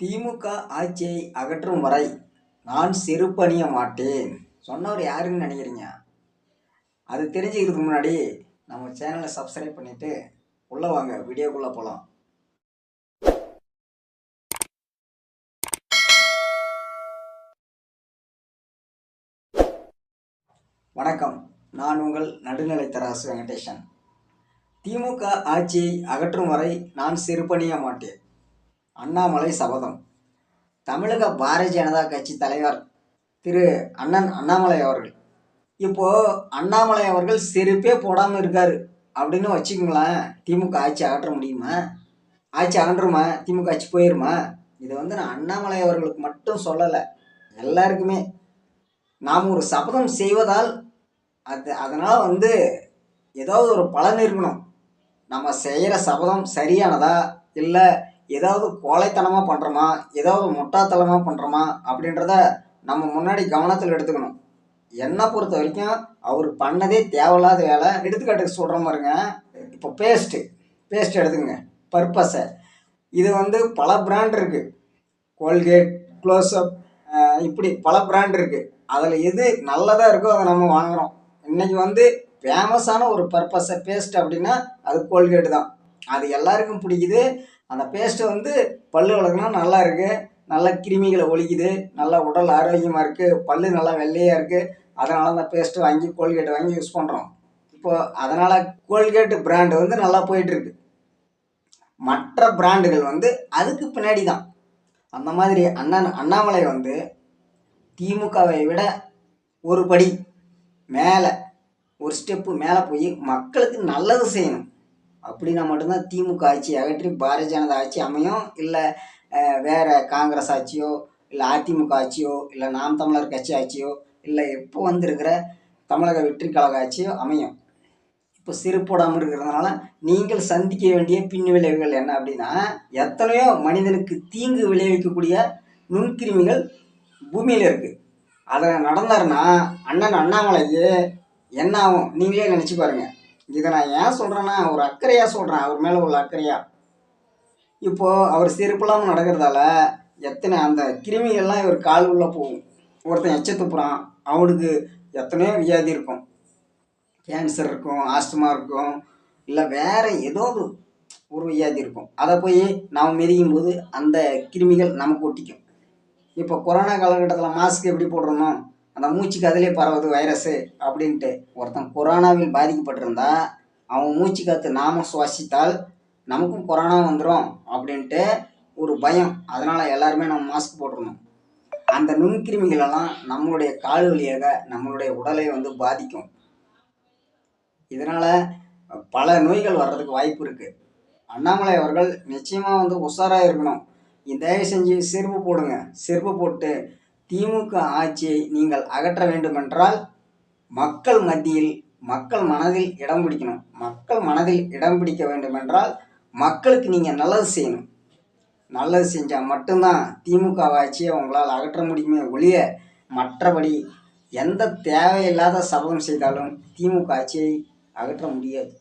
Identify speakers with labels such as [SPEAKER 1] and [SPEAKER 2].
[SPEAKER 1] திமுக ஆட்சியை அகற்றும் வரை நான் செருப்பணிய மாட்டேன். சொன்னவர் யாருன்னு நினைக்கிறீங்க? அது தெரிஞ்சுக்கிறதுக்கு முன்னாடி நம்ம சேனலை சப்ஸ்கிரைப் பண்ணிவிட்டு உள்ளே வாங்க வீடியோக்குள்ளே போகலாம் வணக்கம். நான் உங்கள் நடுநிலை தராசு திமுக ஆட்சியை அகற்றும் வரை நான் செருப்பணிய மாட்டேன். அண்ணாமலை சபதம். தமிழக பாரதிய ஜனதா கட்சி தலைவர் திரு அண்ணன் அண்ணாமலை அவர்கள். இப்போ அண்ணாமலை அவர்கள் செருப்பே போடாமல் இருக்கார் அப்படின்னு வச்சுக்கோங்களேன். திமுக ஆட்சி அகற்ற முடியுமா? ஆட்சி அகன்றுமா? திமுக ஆட்சி போயிருமா? இதை வந்து நான் அண்ணாமலை அவர்களுக்கு மட்டும் சொல்லலை. எல்லாருக்குமே. நாம் ஒரு சபதம் செய்வதால் அது அதனால் வந்து ஏதாவது ஒரு பலன் இருக்கணும். நம்ம செய்கிற சபதம் சரியானதா? இல்லை ஏதாவது கோழைத்தனமாக பண்ணுறோமா ஏதாவது முட்டாத்தனமாக பண்ணுறோமா அப்படின்றத நம்ம முன்னாடி கவனத்தில் எடுத்துக்கணும். என்னை பொறுத்த வரைக்கும் அவர் பண்ணதே தேவையில்லாத வேலை. எடுத்துக்காட்டுக்கு சொல்கிற மாதிரிங்க இப்போ பேஸ்ட்டு பேஸ்ட் எடுத்துக்கங்க. பர்பஸை இது வந்து பல பிராண்ட் இருக்குது கோல்கேட் க்ளோஸ்அப் இப்படி பல பிராண்ட் இருக்குது அதில் எது நல்லதாக இருக்கோ அதை நம்ம வாங்குகிறோம் இன்றைக்கி வந்து ஃபேமஸான ஒரு பர்பஸை பேஸ்ட் அப்படின்னா அது கோல்கேட் தான். அது எல்லாருக்கும் பிடிக்குது. அந்த பேஸ்ட்டு வந்து பல்லு விளக்குனா நல்லா இருக்குது நல்லா கிருமிகளை ஒழிக்குது. நல்லா உடல் ஆரோக்கியமாக இருக்குது பல்லு நல்லா வெள்ளையாக இருக்குது அதனால் அந்த பேஸ்ட்டு வாங்கி கோல்கேட் வாங்கி யூஸ் பண்ணுறோம் இப்போது அதனால் கோல்கேட் பிராண்டு வந்து நல்லா போயிட்டுருக்கு மற்ற பிராண்டுகள் வந்து அதுக்கு பின்னாடி தான். அந்த மாதிரி அண்ணன் அண்ணாமலை வந்து திமுகவை விட ஒரு படி மேலே ஒரு ஸ்டெப்பு மேலே போய் மக்களுக்கு நல்லது செய்யணும். அப்படின்னா மட்டும்தான் திமுக ஆட்சி அகற்றி பாரதிய ஜனதா ஆட்சி அமையும். இல்லை வேறு காங்கிரஸ் ஆட்சியோ இல்லை அதிமுக ஆட்சியோ இல்லை நாம் தமிழர் கட்சி ஆட்சியோ இல்லை எப்போ வந்திருக்கிற தமிழக வெற்றி கழக ஆட்சியோ அமையும். இப்போ சிறு போடாமல் இருக்கிறதுனால நீங்கள் சந்திக்க வேண்டிய பின் விளைவுகள் என்ன அப்படின்னா எத்தனையோ மனிதனுக்கு தீங்கு விளைவிக்கக்கூடிய நுண்கிருமிகள் பூமியில் இருக்குது அதை நடந்தாருன்னா அண்ணன் அண்ணாமலைக்கு என்ன ஆகும் நீங்களே நினச்சி பாருங்கள் இதை நான் ஏன் சொல்கிறேன்னா ஒரு அக்கறையாக சொல்கிறேன் அவர் மேலே உள்ள அக்கறையாக இப்போது அவர் செருப்பில்லாமல் நடக்கிறதால எத்தனை அந்த கிருமிகள்லாம் இவர் கால் உள்ளே போகும். ஒருத்தன் எச்ச துப்புறான் அவனுக்கு எத்தனையோ வியாதி இருக்கும். கேன்சர் இருக்கும் ஆஸ்துமா இருக்கும் இல்லை வேறு ஏதோ ஒரு ஒரு வியாதி இருக்கும். அதை போய் நாம் மிதிக்கும் போது அந்த கிருமிகள் நமக்கு ஒட்டிக்கும். இப்போ கொரோனா காலகட்டத்தில் மாஸ்க் எப்படி போடுறோமோ அந்த மூச்சுக்கு அதிலே பரவுது வைரஸு அப்படின்ட்டு. ஒருத்தன் கொரோனாவில் பாதிக்கப்பட்டிருந்தா அவன் மூச்சு காற்று நாம சுவாசித்தால் நமக்கும் கொரோனா வந்துடும் அப்படின்ட்டு ஒரு பயம். அதனால் எல்லாருமே நம்ம மாஸ்க் போட்டுருணும் அந்த நுண்கிருமிகளெல்லாம் நம்மளுடைய கால் வழியாக நம்மளுடைய உடலை வந்து பாதிக்கும். இதனால் பல நோய்கள் வர்றதுக்கு வாய்ப்பு இருக்குது அண்ணாமலை அவர்கள் நிச்சயமாக வந்து உஷாராக இருக்கணும். தயவு செஞ்சு செருப்பு போடுங்க. செருப்பு போட்டு திமுக ஆட்சியை நீங்கள் அகற்ற வேண்டுமென்றால் மக்கள் மத்தியில் மக்கள் மனதில் இடம் பிடிக்கணும். மக்கள் மனதில் இடம் பிடிக்க வேண்டுமென்றால் மக்களுக்கு நீங்கள் நல்லது செய்யணும். நல்லது செஞ்சால் மட்டும்தான் திமுக ஆட்சியை உங்களால் அகற்ற முடியுமே ஒழிய மற்றபடி எந்த தேவையில்லாத சபதம் செய்தாலும் திமுக ஆட்சியை அகற்ற முடியாது.